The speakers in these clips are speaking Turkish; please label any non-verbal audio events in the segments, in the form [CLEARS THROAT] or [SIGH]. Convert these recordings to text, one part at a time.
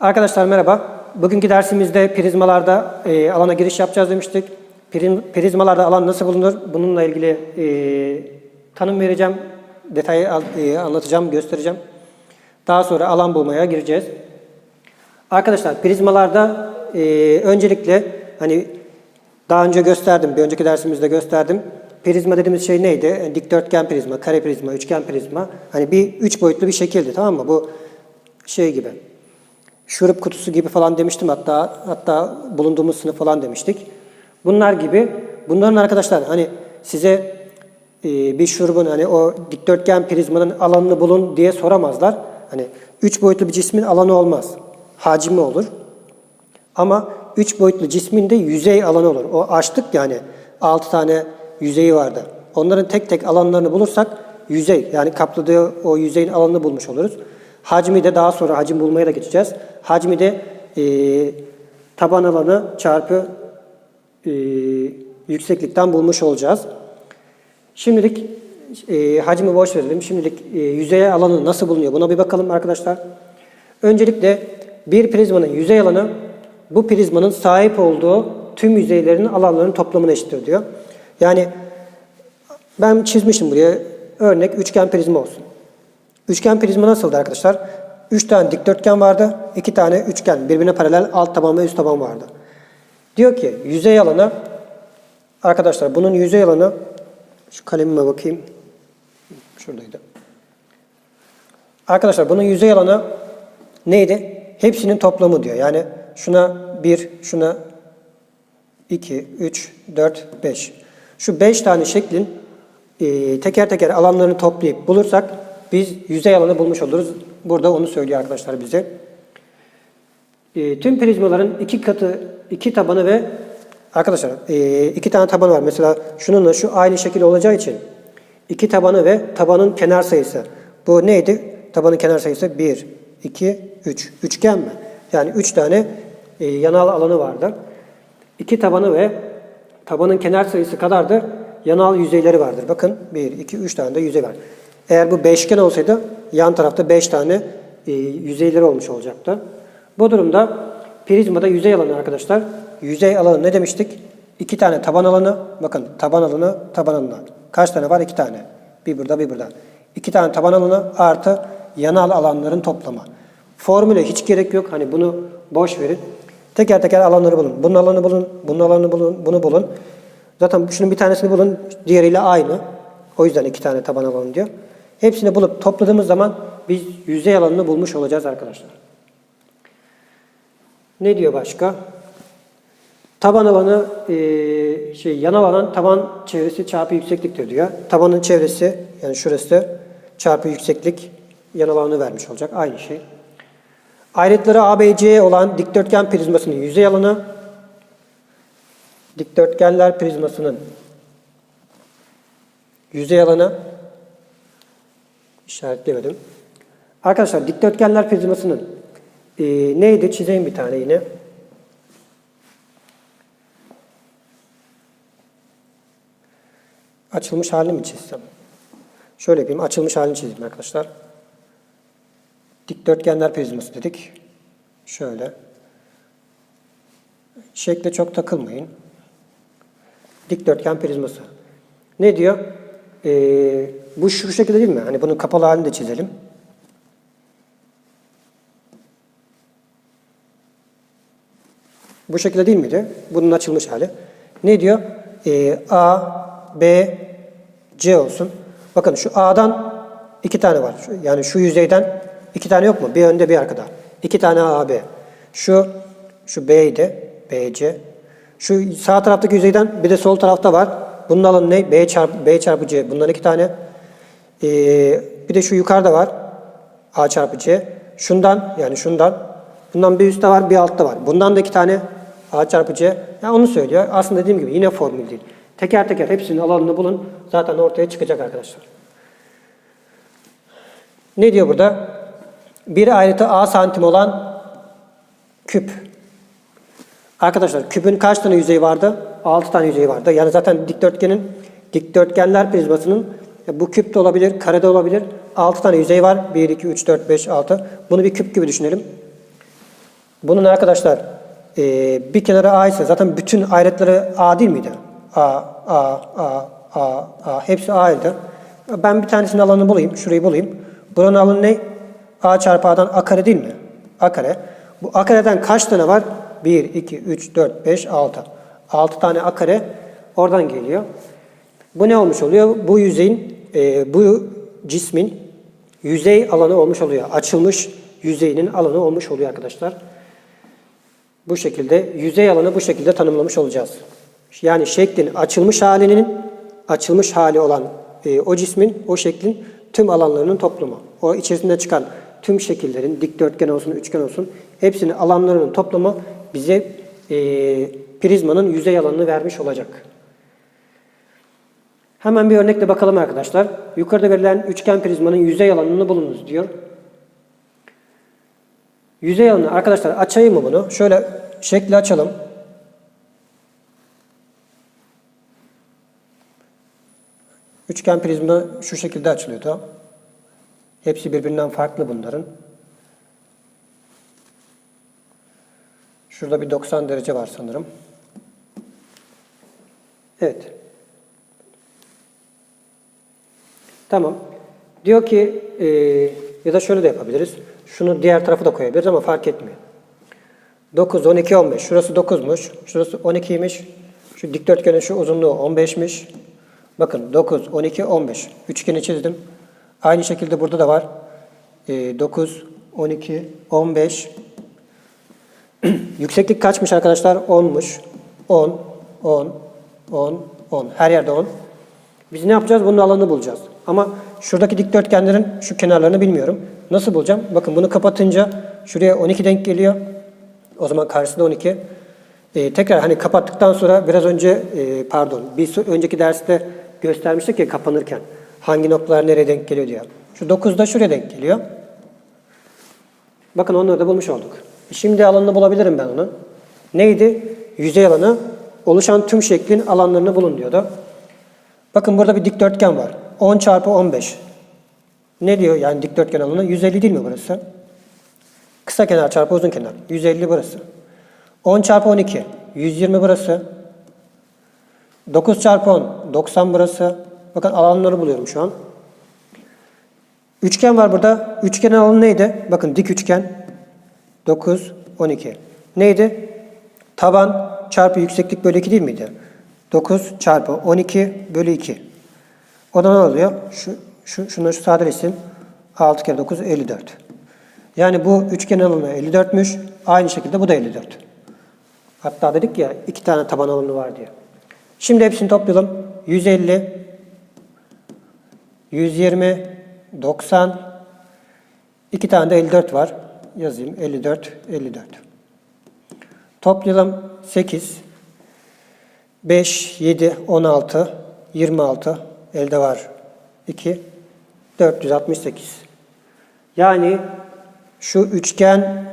Arkadaşlar merhaba. Bugünkü dersimizde prizmalarda e, alana giriş yapacağız demiştik. Prim, prizmalarda alan nasıl bulunur? Bununla ilgili e, tanım vereceğim, detayı e, anlatacağım, göstereceğim. Daha sonra alan bulmaya gireceğiz. Arkadaşlar prizmalarda e, öncelikle hani daha önce gösterdim, bir önceki dersimizde gösterdim. Prizma dediğimiz şey neydi? Yani dikdörtgen prizma, kare prizma, üçgen prizma. Hani bir üç boyutlu bir şekildi tamam mı? Bu şey gibi. Şurup kutusu gibi falan demiştim hatta hatta bulunduğumuz sınıf falan demiştik. Bunlar gibi bunların arkadaşlar hani size e, bir şurubun hani o dikdörtgen prizmanın alanını bulun diye soramazlar. Hani üç boyutlu bir cismin alanı olmaz. Hacmi olur. Ama üç boyutlu cismin de yüzey alanı olur. O açtık yani altı tane yüzeyi vardı. Onların tek tek alanlarını bulursak yüzey yani kapladığı o yüzeyin alanını bulmuş oluruz. Hacmi de daha sonra hacim bulmaya da geçeceğiz. Hacmi de e, taban alanı çarpı e, yükseklikten bulmuş olacağız. Şimdilik e, hacmi boş verelim. Şimdilik e, yüzey alanı nasıl bulunuyor buna bir bakalım arkadaşlar. Öncelikle bir prizmanın yüzey alanı bu prizmanın sahip olduğu tüm yüzeylerin alanlarının toplamına eşittir diyor. Yani ben çizmişim buraya örnek üçgen prizma olsun. Üçgen prizma nasıldı arkadaşlar? Üç tane dikdörtgen vardı. iki tane üçgen birbirine paralel alt taban ve üst taban vardı. Diyor ki yüzey alanı arkadaşlar bunun yüzey alanı şu kalemime bakayım. Şuradaydı. Arkadaşlar bunun yüzey alanı neydi? Hepsinin toplamı diyor. Yani şuna 1, şuna 2, 3, 4, 5. Şu 5 tane şeklin e, teker teker alanlarını toplayıp bulursak biz yüzey alanı bulmuş oluruz. Burada onu söylüyor arkadaşlar bize. E, tüm prizmaların iki katı, iki tabanı ve arkadaşlar e, iki tane tabanı var. Mesela şununla şu aynı şekil olacağı için iki tabanı ve tabanın kenar sayısı. Bu neydi? Tabanın kenar sayısı 1, 2, 3. Üçgen mi? Yani 3 tane e, yanal alanı vardı. İki tabanı ve tabanın kenar sayısı kadar da yanal yüzeyleri vardır. Bakın 1, 2, 3 tane de yüzey var. Eğer bu beşgen olsaydı yan tarafta 5 tane e, yüzeyleri olmuş olacaktı. Bu durumda prizmada yüzey alanı arkadaşlar. Yüzey alanı ne demiştik? İki tane taban alanı. Bakın taban alanı, taban alanı. Kaç tane var? İki tane. Bir burada, bir burada. İki tane taban alanı artı yanal alanların toplamı. Formüle hiç gerek yok. Hani bunu boş verin. Teker teker alanları bulun. Bunun alanı bulun, bunun alanı bulun, bunu bulun. Zaten şunun bir tanesini bulun, diğeriyle aynı. O yüzden iki tane taban alanı diyor. Hepsini bulup topladığımız zaman biz yüzey alanını bulmuş olacağız arkadaşlar. Ne diyor başka? Taban alanı e, şey yanal alan taban çevresi çarpı yüksekliktir diyor. Tabanın çevresi yani şurası çarpı yükseklik yanal alanı vermiş olacak. Aynı şey. Ayrıtları ABC olan dikdörtgen prizmasının yüzey alanı dikdörtgenler prizmasının yüzey alanı işaretlemedim. Arkadaşlar dikdörtgenler prizmasının e, neydi? Çizeyim bir tane yine. Açılmış halini mi çizsem? Şöyle yapayım. Açılmış halini çizeyim arkadaşlar. Dikdörtgenler prizması dedik. Şöyle. Şekle çok takılmayın. Dikdörtgen prizması. Ne diyor? Ee, bu şu şekilde değil mi? Hani bunun kapalı halini de çizelim. Bu şekilde değil miydi? Bunun açılmış hali. Ne diyor? Ee, A, B, C olsun. Bakın şu A'dan iki tane var. Yani şu yüzeyden iki tane yok mu? Bir önde bir arkada. İki tane A, B. Şu, şu B'ydi. B, C. Şu sağ taraftaki yüzeyden bir de sol tarafta var. Bunun alanı ne? B çarpı, B çarpı C. Bundan iki tane. Ee, bir de şu yukarıda var. A çarpı C. Şundan yani şundan. Bundan bir üstte var bir altta var. Bundan da iki tane A çarpı C. Yani onu söylüyor. Aslında dediğim gibi yine formül değil. Teker teker hepsinin alanını bulun. Zaten ortaya çıkacak arkadaşlar. Ne diyor burada? Bir ayrıtı A santim olan küp. Arkadaşlar küpün kaç tane yüzeyi vardı? 6 tane yüzeyi vardı. Yani zaten dikdörtgenin dikdörtgenler prizmasının e, bu küp de olabilir, kare de olabilir. 6 tane yüzey var. 1, 2, 3, 4, 5, 6. Bunu bir küp gibi düşünelim. Bunun arkadaşlar e, bir kenara A ise zaten bütün ayrıtları A değil miydi? A, A, A, A, A. Hepsi A'ydı. Ben bir tanesinin alanını bulayım. Şurayı bulayım. Buranın alanı ne? A çarpı A'dan A kare değil mi? A kare. Bu A kareden kaç tane var? 1, 2, 3, 4, 5, 6. 6 tane A oradan geliyor. Bu ne olmuş oluyor? Bu yüzeyin, e, bu cismin yüzey alanı olmuş oluyor. Açılmış yüzeyinin alanı olmuş oluyor arkadaşlar. Bu şekilde yüzey alanı bu şekilde tanımlamış olacağız. Yani şeklin açılmış halinin açılmış hali olan e, o cismin, o şeklin tüm alanlarının toplamı. O içerisinde çıkan tüm şekillerin dikdörtgen olsun, üçgen olsun hepsinin alanlarının toplamı bize e, prizmanın yüzey alanını vermiş olacak. Hemen bir örnekle bakalım arkadaşlar. Yukarıda verilen üçgen prizmanın yüzey alanını bulunuz diyor. Yüzey alanı arkadaşlar açayım mı bunu? Şöyle şekli açalım. Üçgen prizma şu şekilde açılıyordu. Hepsi birbirinden farklı bunların. Şurada bir 90 derece var sanırım. Evet. Tamam. Diyor ki e, ya da şöyle de yapabiliriz. Şunu diğer tarafı da koyabiliriz ama fark etmiyor. 9, 12, 15. Şurası 9'muş. Şurası 12'ymiş. Şu dikdörtgenin şu uzunluğu 15'miş. Bakın 9, 12, 15. Üçgeni çizdim. Aynı şekilde burada da var. E, 9, 12, 15. Yükseklik kaçmış arkadaşlar? 10'muş. 10, 10, 10, 10. Her yerde 10. Biz ne yapacağız? Bunun alanını bulacağız. Ama şuradaki dikdörtgenlerin şu kenarlarını bilmiyorum. Nasıl bulacağım? Bakın bunu kapatınca şuraya 12 denk geliyor. O zaman karşısında 12. Ee, tekrar hani kapattıktan sonra biraz önce e, pardon bir önceki derste göstermiştik ya kapanırken hangi noktalar nereye denk geliyor diye. Şu 9 da şuraya denk geliyor. Bakın onları da bulmuş olduk. Şimdi alanını bulabilirim ben onun. Neydi? Yüzey alanı oluşan tüm şeklin alanlarını bulun diyordu. Bakın burada bir dikdörtgen var. 10 çarpı 15. Ne diyor yani dikdörtgen alanı? 150 değil mi burası? Kısa kenar çarpı uzun kenar. 150 burası. 10 çarpı 12. 120 burası. 9 çarpı 10. 90 burası. Bakın alanları buluyorum şu an. Üçgen var burada. Üçgenin alanı neydi? Bakın dik üçgen. 9, 12. Neydi? Taban çarpı yükseklik bölü 2 değil miydi? 9 çarpı 12 bölü 2. O da ne oluyor? Şu, şu, şunu şu sadeleşsin. 6 kere 9, 54. Yani bu üçgen alanı 54'müş. Aynı şekilde bu da 54. Hatta dedik ya iki tane taban alanı var diye. Şimdi hepsini toplayalım. 150, 120, 90, iki tane de 54 var. Yazayım 54, 54. Toplayalım 8, 5, 7, 16, 26, elde var 2, 468. Yani şu üçgen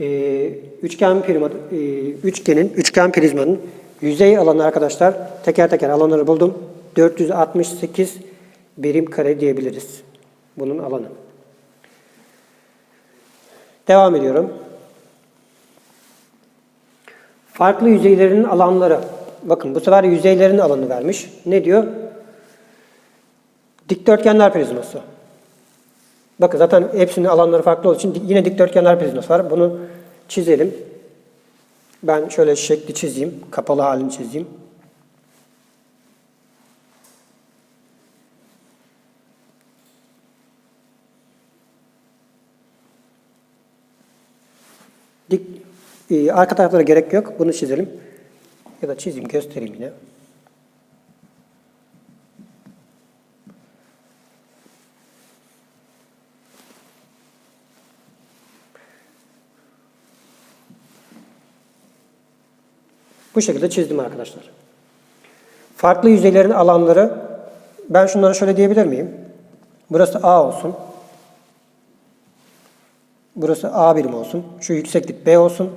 e, üçgen prizma, e, üçgenin üçgen prizmanın yüzey alanı arkadaşlar teker teker alanları buldum. 468 birim kare diyebiliriz. Bunun alanı. Devam ediyorum. Farklı yüzeylerin alanları. Bakın bu sefer yüzeylerin alanı vermiş. Ne diyor? Dikdörtgenler prizması. Bakın zaten hepsinin alanları farklı olduğu için yine dikdörtgenler prizması var. Bunu çizelim. Ben şöyle şekli çizeyim. Kapalı halini çizeyim. Dik, e, arka taraflara gerek yok. Bunu çizelim. Ya da çizeyim, göstereyim yine. Bu şekilde çizdim arkadaşlar. Farklı yüzeylerin alanları, ben şunlara şöyle diyebilir miyim? Burası A olsun. Burası A birim olsun. Şu yükseklik B olsun.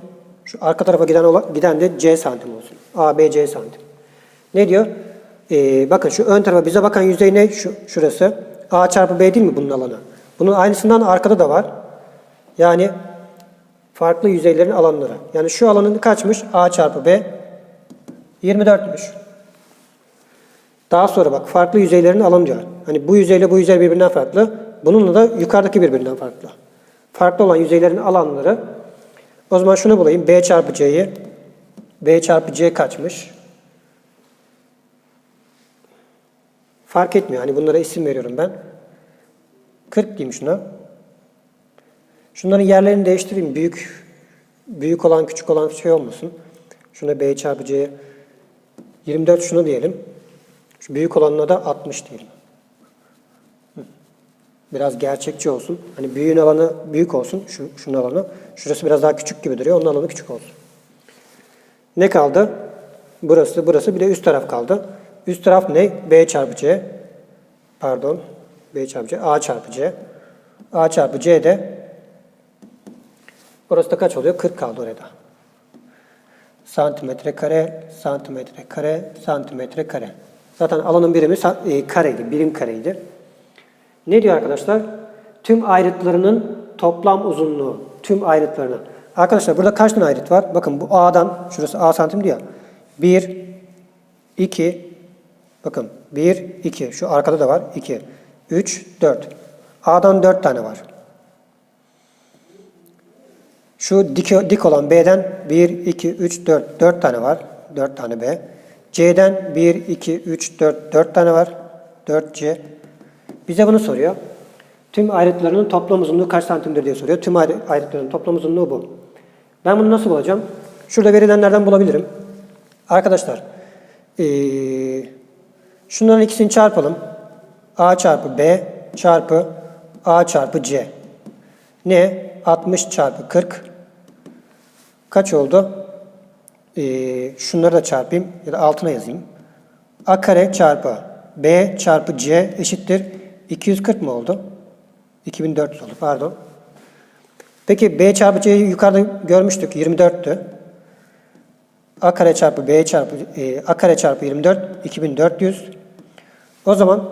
Şu arka tarafa giden olan, giden de C santim olsun. A, B, C santim. Ne diyor? Ee, bakın şu ön tarafa bize bakan yüzey ne? Şu, şurası. A çarpı B değil mi bunun alanı? Bunun aynısından arkada da var. Yani Farklı yüzeylerin alanları. Yani şu alanın kaçmış? A çarpı B 24'müş. Daha sonra bak farklı yüzeylerin alanı diyor. Hani bu yüzeyle bu yüzey birbirinden farklı. Bununla da yukarıdaki birbirinden farklı. Farklı olan yüzeylerin alanları. O zaman şunu bulayım. B çarpı C'yi. B çarpı C kaçmış? Fark etmiyor. Hani bunlara isim veriyorum ben. 40 diyeyim şuna. Şunların yerlerini değiştireyim. Büyük büyük olan küçük olan şey olmasın. Şuna B çarpı C 24 şunu diyelim. Şu büyük olanına da 60 diyelim. Biraz gerçekçi olsun. Hani büyüğün alanı büyük olsun. Şu, şunun alanı. Şurası biraz daha küçük gibi duruyor. Onun alanı küçük olsun. Ne kaldı? Burası, burası. Bir de üst taraf kaldı. Üst taraf ne? B çarpı C. Pardon. B çarpı C. A çarpı C. A çarpı C de Orası da kaç oluyor? 40 kaldı orada. Santimetre kare, santimetre kare, santimetre kare. Zaten alanın birimi e, kareydi, birim kareydi. Ne diyor arkadaşlar? Tüm ayrıtlarının toplam uzunluğu. Tüm ayrıtlarının. Arkadaşlar burada kaç tane ayrıt var? Bakın bu A'dan, şurası A santim diyor. 1, 2, bakın 1, 2. Şu arkada da var. 2, 3, 4. A'dan 4 tane var. Şu dik, dik olan B'den 1, 2, 3, 4. 4 tane var. 4 tane B. C'den 1, 2, 3, 4. 4 tane var. 4 C. Bize bunu soruyor. Tüm ayrıtlarının toplam uzunluğu kaç santimdir diye soruyor. Tüm ayrı- ayrıtlarının toplam uzunluğu bu. Ben bunu nasıl bulacağım? Şurada verilenlerden bulabilirim. Arkadaşlar, ee, şunların ikisini çarpalım. A çarpı B çarpı A çarpı C. Ne? 60 çarpı 40. Kaç oldu? Ee, şunları da çarpayım ya da altına yazayım. A kare çarpı B çarpı C eşittir. 240 mı oldu? 2400 oldu pardon. Peki B çarpı C'yi yukarıda görmüştük 24'tü. A kare çarpı B çarpı e, A kare çarpı 24 2400. O zaman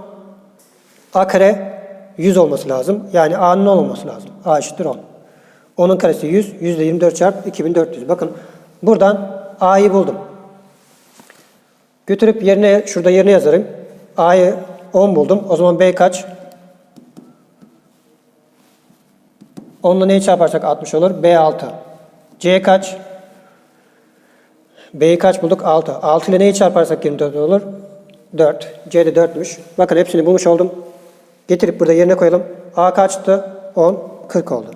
A kare 100 olması lazım. Yani A'nın 10 olması lazım. A eşittir 10. 10'un karesi 100. 100 ile 24 çarp 2400. Bakın buradan A'yı buldum. Götürüp yerine şurada yerine yazarım. A'yı 10 buldum. O zaman B kaç? 10 ile neyi çarparsak 60 olur? B 6. C kaç? B'yi kaç bulduk? 6. 6 ile neyi çarparsak 24 olur? 4. C de 4'müş. Bakın hepsini bulmuş oldum. Getirip burada yerine koyalım. A kaçtı? 10. 40 oldu.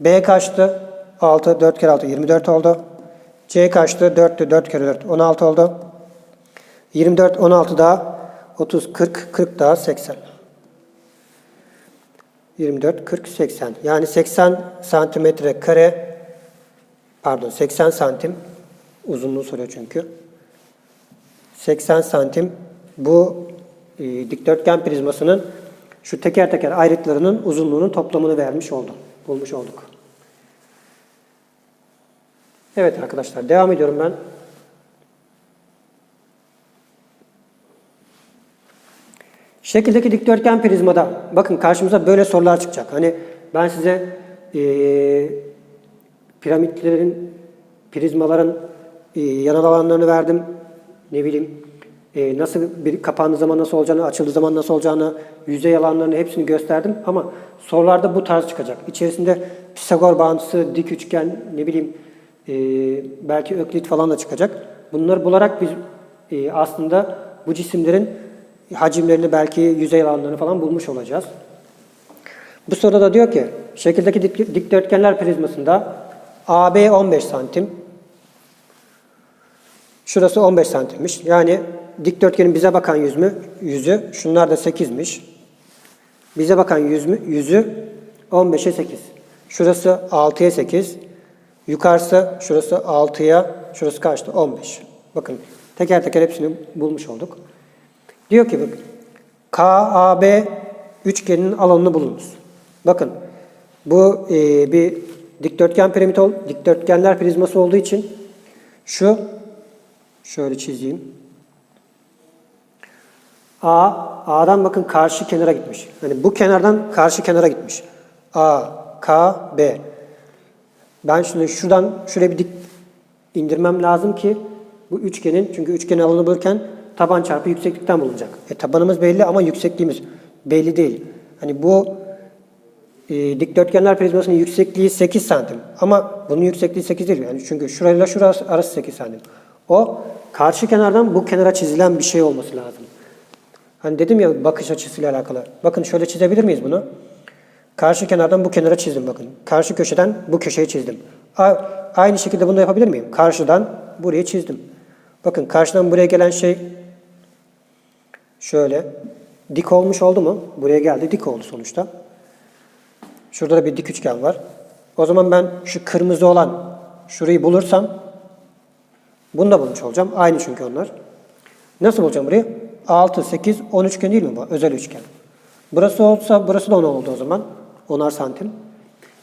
B kaçtı? 6. 4 kere 6. 24 oldu. C kaçtı? 4'tü. 4 kere 4. 16 oldu. 24, 16 daha 30, 40, 40 daha 80. 24, 40, 80. Yani 80 santimetre kare pardon 80 santim uzunluğu soruyor çünkü. 80 santim bu e, dikdörtgen prizmasının şu teker teker ayrıtlarının uzunluğunun toplamını vermiş oldum. Bulmuş olduk. Evet arkadaşlar devam ediyorum ben. Şekildeki dikdörtgen prizmada bakın karşımıza böyle sorular çıkacak. Hani ben size eee piramitlerin, prizmaların e, yanal alanlarını verdim. Ne bileyim e, nasıl bir kapandığı zaman nasıl olacağını, açıldığı zaman nasıl olacağını, yüzey alanlarını hepsini gösterdim. Ama sorularda bu tarz çıkacak. İçerisinde Pisagor bağıntısı, dik üçgen, ne bileyim e, belki öklit falan da çıkacak. Bunları bularak biz e, aslında bu cisimlerin hacimlerini belki yüzey alanlarını falan bulmuş olacağız. Bu soruda da diyor ki şekildeki dik- dikdörtgenler prizmasında AB 15 santim. Şurası 15 santimmiş. Yani dikdörtgenin bize bakan yüz mü? Yüzü. Şunlar da 8'miş. Bize bakan yüz mü? Yüzü 15'e 8. Şurası 6'ya 8. Yukarısı şurası 6'ya, şurası kaçtı? 15. Bakın teker teker hepsini bulmuş olduk. Diyor ki bak, KAB üçgeninin alanını bulunuz. Bakın bu e, bir dikdörtgen piramit ol, dikdörtgenler prizması olduğu için şu şöyle çizeyim. A, A'dan bakın karşı kenara gitmiş. Hani bu kenardan karşı kenara gitmiş. A, K, B. Ben şimdi şuradan şuraya bir dik indirmem lazım ki bu üçgenin çünkü üçgenin alanı bulurken taban çarpı yükseklikten bulunacak. E, tabanımız belli ama yüksekliğimiz belli değil. Hani bu e, dikdörtgenler prizmasının yüksekliği 8 santim. Ama bunun yüksekliği 8 değil. Yani çünkü şurayla şurası arası 8 santim. O karşı kenardan bu kenara çizilen bir şey olması lazım. Hani dedim ya bakış açısıyla alakalı. Bakın şöyle çizebilir miyiz bunu? Karşı kenardan bu kenara çizdim bakın. Karşı köşeden bu köşeyi çizdim. A- aynı şekilde bunu da yapabilir miyim? Karşıdan buraya çizdim. Bakın karşıdan buraya gelen şey şöyle dik olmuş oldu mu? Buraya geldi dik oldu sonuçta. Şurada da bir dik üçgen var. O zaman ben şu kırmızı olan şurayı bulursam bunu da bulmuş olacağım. Aynı çünkü onlar. Nasıl bulacağım burayı? 6, 8, 10 üçgen değil mi bu? Özel üçgen. Burası olsa burası da 10 oldu o zaman. 10'ar santim.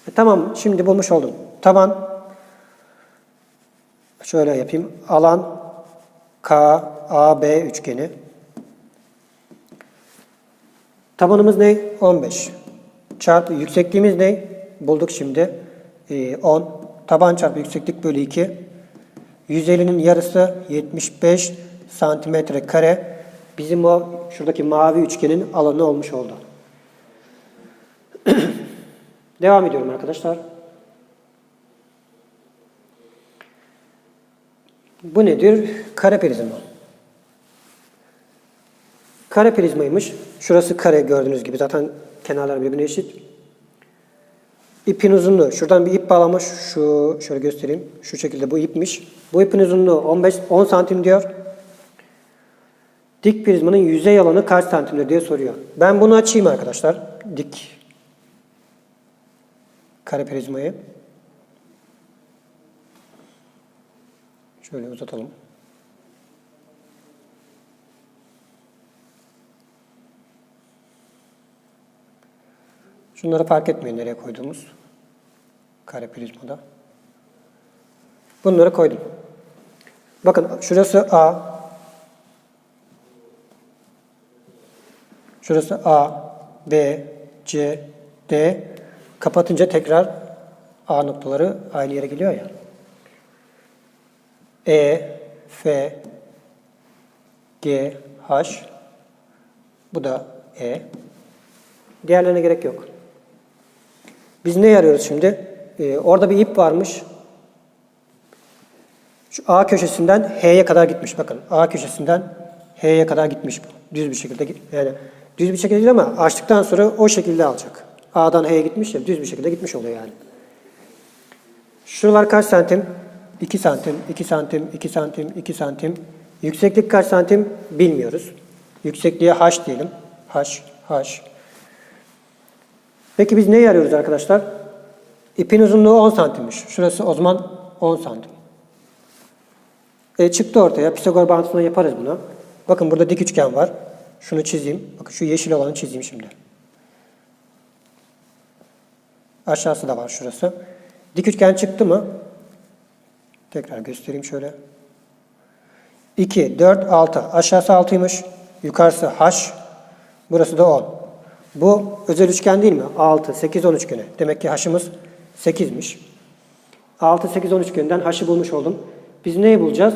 E, tamam şimdi bulmuş oldum. Taban şöyle yapayım. Alan K, A, B üçgeni. Tabanımız ne? 15. Çarpı yüksekliğimiz ne? Bulduk şimdi. Ee, 10. Taban çarpı yükseklik bölü 2. 150'nin yarısı 75 santimetre kare. Bizim o şuradaki mavi üçgenin alanı olmuş oldu. [CLEARS THROAT] Devam ediyorum arkadaşlar. Bu nedir? Kare prizma. Kare prizmaymış. Şurası kare gördüğünüz gibi. Zaten kenarlar birbirine eşit. İpin uzunluğu. Şuradan bir ip bağlamış. Şu şöyle göstereyim. Şu şekilde bu ipmiş. Bu ipin uzunluğu 15 10 santim diyor. Dik prizmanın yüzey alanı kaç santimdir diye soruyor. Ben bunu açayım arkadaşlar. Dik kare prizmayı. Şöyle uzatalım. Şunları fark etmeyin nereye koyduğumuz. Kare prizmada. Bunları koydum. Bakın şurası A. Şurası A, B, C, D. Kapatınca tekrar A noktaları aynı yere geliyor ya. E, F, G, H. Bu da E. Diğerlerine gerek yok. Biz ne arıyoruz şimdi? Ee, orada bir ip varmış. Şu A köşesinden H'ye kadar gitmiş. Bakın A köşesinden H'ye kadar gitmiş. Düz bir şekilde yani düz bir şekilde değil ama açtıktan sonra o şekilde alacak. A'dan H'ye gitmiş ya düz bir şekilde gitmiş oluyor yani. Şuralar kaç santim? 2 santim, 2 santim, 2 santim, 2 santim. Yükseklik kaç santim bilmiyoruz. Yüksekliğe h diyelim. h, h. Peki biz neyi arıyoruz arkadaşlar? İpin uzunluğu 10 santimmiş. Şurası o zaman 10 santim. E, çıktı ortaya. Pisagor bağıntısından yaparız bunu. Bakın burada dik üçgen var. Şunu çizeyim. Bakın şu yeşil olanı çizeyim şimdi. Aşağısı da var şurası. Dik üçgen çıktı mı? Tekrar göstereyim şöyle. 2, 4, 6. Aşağısı 6'ymış. Yukarısı h. Burası da 10. Bu özel üçgen değil mi? 6, 8, 10 üçgeni. Demek ki h'ımız 8'miş. 6, 8, 10 üçgeninden h'ı bulmuş oldum. Biz neyi bulacağız?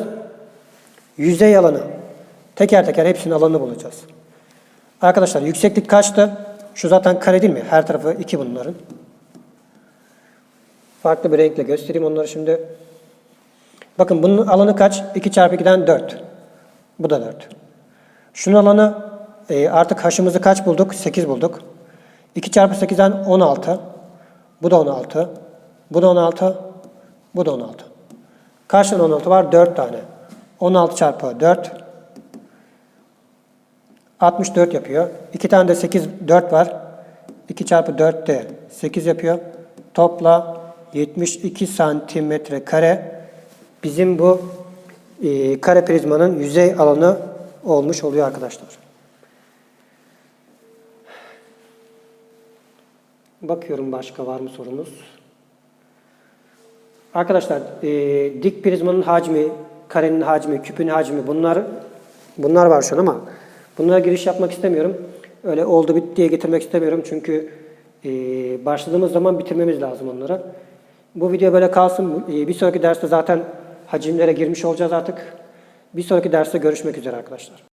Yüzey alanı. Teker teker hepsinin alanını bulacağız. Arkadaşlar yükseklik kaçtı? Şu zaten kare değil mi? Her tarafı 2 bunların. Farklı bir renkle göstereyim onları şimdi. Bakın bunun alanı kaç? 2 çarpı 2'den 4. Bu da 4. Şunun alanı e, artık haşımızı kaç bulduk? 8 bulduk. 2 çarpı 8'den 16. Bu da 16. Bu da 16. Bu da 16. Kaç tane 16 var? 4 tane. 16 çarpı 4. 64 yapıyor. 2 tane de 8, 4 var. 2 çarpı 4 de 8 yapıyor. Topla 72 santimetre kare bizim bu e, kare prizmanın yüzey alanı olmuş oluyor arkadaşlar. Bakıyorum başka var mı sorumuz? Arkadaşlar e, dik prizmanın hacmi, karenin hacmi, küpün hacmi bunlar bunlar var şu an ama bunlara giriş yapmak istemiyorum. Öyle oldu bitti diye getirmek istemiyorum çünkü e, başladığımız zaman bitirmemiz lazım onları. Bu video böyle kalsın. E, Bir sonraki derste zaten hacimlere girmiş olacağız artık. Bir sonraki derste görüşmek üzere arkadaşlar.